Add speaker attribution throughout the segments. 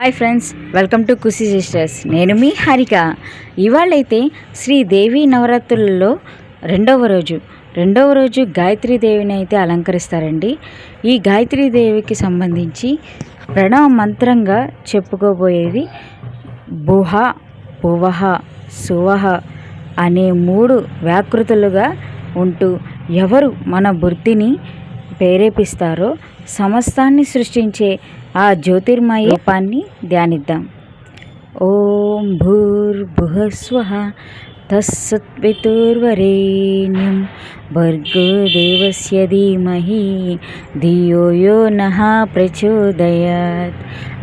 Speaker 1: Hi friends welcome to Khushi sisters నేను మీ హరిక. ఇవాళైతే శ్రీదేవి నవరాత్రులలో రెండవ రోజు. రెండవ రోజు గాయత్రీ దేవిని అయితే అలంకరిస్తారండి. ఈ గాయత్రీ దేవికి సంబంధించి ప్రణవ మంత్రంగా చెప్పుకోబోయేది బుహ భువహ సువహ అనే మూడు వ్యాకృతులుగా ఉంటూ ఎవరు మన బుద్ధిని ప్రేరేపిస్తారో సమస్తాన్ని సృష్టించే ఆ జ్యోతిర్మయ రూపాన్ని ధ్యానిద్దాం. ఓం భూర్భువస్వ తస్సత్వితుర్వరేణ్యం భర్గోదేవస్య ధీమహి ధియో యో నః ప్రచోదయాత్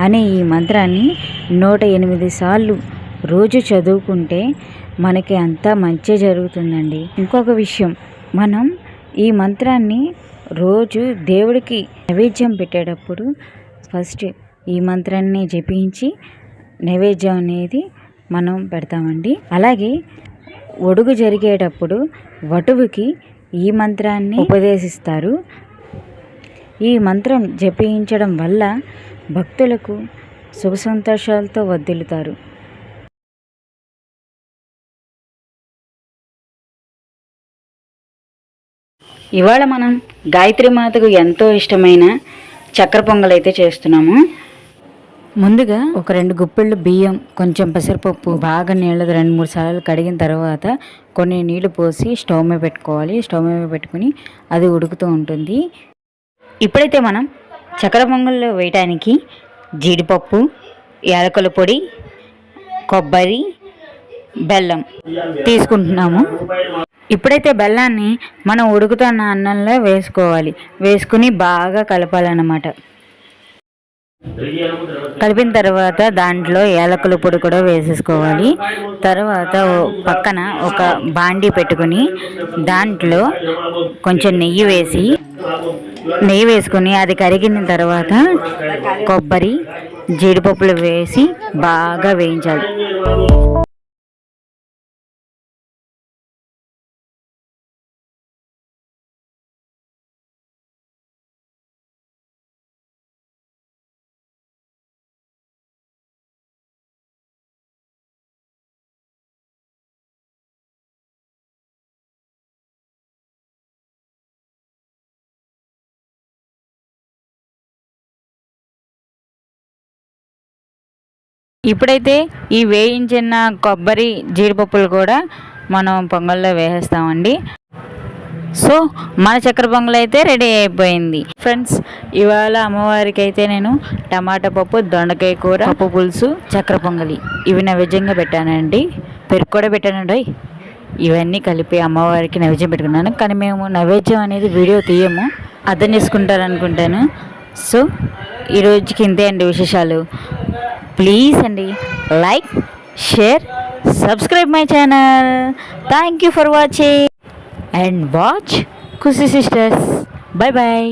Speaker 1: అనే ఈ మంత్రాన్ని నూట ఎనిమిది సార్లు రోజు చదువుకుంటే మనకి అంతా మంచి జరుగుతుందండి. ఇంకొక విషయం మనం ఈ మంత్రాన్ని రోజు దేవుడికి నైవేద్యం పెట్టేటప్పుడు ఫస్ట్ ఈ మంత్రాన్ని జపించి నైవేద్యం అనేది మనం పెడతామండి. అలాగే ఒడుగు జరిగేటప్పుడు వటువుకి ఈ మంత్రాన్ని ఉపదేశిస్తారు. ఈ మంత్రం జపించడం వల్ల భక్తులకు సుఖ సంతోషాలతో వర్ధిల్లుతారు ఇవాళ మనం గాయత్రి మాతకు ఎంతో ఇష్టమైన చక్కెర పొంగల్ అయితే చేస్తున్నాము. ముందుగా ఒక రెండు గుప్పెళ్ళు బియ్యం కొంచెం పెసరపప్పు బాగా నీళ్ళది రెండు మూడు సార్లు కడిగిన తర్వాత కొన్ని నీళ్ళు పోసి స్టవ్ మీద పెట్టుకోవాలి. స్టవ్ మీద పెట్టుకుని అది ఉడుకుతూ ఉంటుంది. ఇప్పుడైతే మనం చక్కెర పొంగల్లో వేయటానికి జీడిపప్పు యాలకుల పొడి కొబ్బరి బెల్లం తీసుకుంటున్నాము. ఇప్పుడైతే బెల్లాన్ని మనం ఉడుకుతున్న అన్నంలో వేసుకోవాలి. వేసుకుని బాగా కలపాలన్నమాట. కలిపిన తర్వాత దాంట్లో యాలకుల పొడి కూడా వేసేసుకోవాలి. తర్వాత పక్కన ఒక బాండీ పెట్టుకుని దాంట్లో కొంచెం నెయ్యి వేసి నెయ్యి వేసుకుని అది కరిగిన తర్వాత కొబ్బరి జీడిపప్పులు వేసి బాగా వేయించాలి. ఇప్పుడైతే ఈ వేయించిన కొబ్బరి జీడిపప్పులు కూడా మనం పొంగల్లో వేసేస్తామండి. సో మన చక్కెర పొంగల్ అయితే రెడీ అయిపోయింది. ఫ్రెండ్స్ ఇవాళ అమ్మవారికి అయితే నేను టమాటా పప్పు దొండకాయ కూర పప్పు పులుసు చక్కెర పొంగలి ఇవి నైవేద్యంగా పెట్టానండి. పెరుగు కూడా పెట్టానండి. ఇవన్నీ కలిపి అమ్మవారికి నైవేద్యం పెట్టుకున్నాను. కానీ మేము నైవేద్యం అనేది వీడియో తీయము. అర్థం చేసుకుంటారు అనుకుంటాను సో ఈ ఇంతే అండి విశేషాలు. ప్లీజ్ అండి. Like share subscribe my channel. Thank you for watching. And watch Khushi sisters. Bye bye